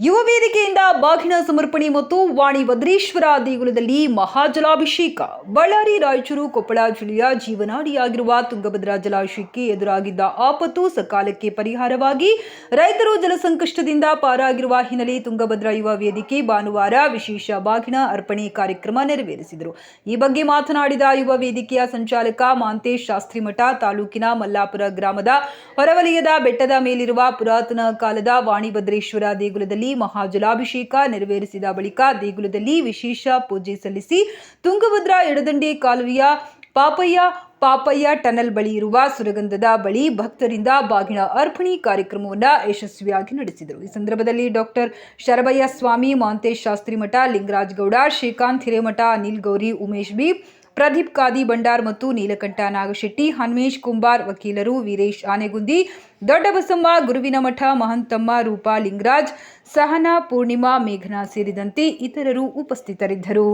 You will be ಬಾಗಿನ ಸಮರ್ಪಣೆ ಮತ್ತು ವಾಣಿ ಭದ್ರೇಶ್ವರ ದೇಗುಲದಲ್ಲಿ ಮಹಾಜಲಾಭಿಷೇಕ. ಬಳ್ಳಾರಿ, ರಾಯಚೂರು, ಕೊಪ್ಪಳ ಜಿಲ್ಲೆಯ ಜೀವನಾಡಿಯಾಗಿರುವ ತುಂಗಭದ್ರಾ ಜಲಾಶಯಕ್ಕೆ ಎದುರಾಗಿದ್ದ ಆಪತ್ತು ಸಕಾಲಕ್ಕೆ ಪರಿಹಾರವಾಗಿ ರೈತರು ಜಲಸಂಕಷ್ಟದಿಂದ ಪಾರಾಗಿರುವ ಹಿನ್ನೆಲೆ ತುಂಗಭದ್ರಾ ಯುವ ವೇದಿಕೆ ಭಾನುವಾರ ವಿಶೇಷ ಬಾಗಿನ ಅರ್ಪಣೆ ಕಾರ್ಯಕ್ರಮ ನೆರವೇರಿಸಿದರು. ಈ ಬಗ್ಗೆ ಮಾತನಾಡಿದ ಯುವ ವೇದಿಕೆಯ ಸಂಚಾಲಕ ಮಾಂತೇಶ್ ಶಾಸ್ತ್ರಿಮಠ ತಾಲೂಕಿನ ಮಲ್ಲಾಪುರ ಗ್ರಾಮದ ಹೊರವಲಯದ ಬೆಟ್ಟದ ಮೇಲಿರುವ ಪುರಾತನ ಕಾಲದ ವಾಣಿಭದ್ರೇಶ್ವರ ದೇಗುಲದಲ್ಲಿ ಮಹಾಜಲಾಭಿಷೇಕ ನೆರವೇರಿಸಿದ ಬಳಿಕ ದೇಗುಲದಲ್ಲಿ ವಿಶೇಷ ಪೂಜೆ ಸಲ್ಲಿಸಿ ತುಂಗಭದ್ರಾ ಎಡದಂಡೆ ಕಾಲುವೆಯ ಪಾಪಯ್ಯ ಪಾಪಯ್ಯ ಟನಲ್ ಬಳಿ ಇರುವ ಸುರಗಂಧದ ಬಳಿ ಭಕ್ತರಿಂದ ಬಾಗಿನ ಅರ್ಪಣೆ ಕಾರ್ಯಕ್ರಮವನ್ನು ಯಶಸ್ವಿಯಾಗಿ ನಡೆಸಿದರು. ಈ ಸಂದರ್ಭದಲ್ಲಿ ಡಾಕ್ಟರ್ ಶರಭಯ್ಯ ಸ್ವಾಮಿ, ಮಾಂತೇಶ್ ಶಾಸ್ತ್ರಿ ಮಠ, ಲಿಂಗರಾಜ್ ಗೌಡ, ಶ್ರೀಕಾಂತ್ ಹಿರೇಮಠ, ಅನಿಲ್ ಗೌರಿ, ಉಮೇಶ್ ಬಿ ಪ್ರದೀಪ್ ಕಾದಿ ಭಂಡಾರ್ ಮತ್ತು ನೀಲಕಂಠ ನಾಗಶೆಟ್ಟಿ, ಹನ್ಮೇಶ್ ಕುಂಬಾರ್ ವಕೀಲರು, ವೀರೇಶ್ ಆನೆಗುಂದಿ, ದೊಡ್ಡಬಸಮ್ಮ, ಗುರುವಿನ ಮಠ, ಮಹಂತಮ್ಮ, ರೂಪಾ ಲಿಂಗರಾಜ್, ಸಹನಾ ಪೂರ್ಣಿಮಾ, ಮೇಘನಾ ಸೇರಿದಂತೆ ಇತರರು ಉಪಸ್ಥಿತರಿದ್ದರು.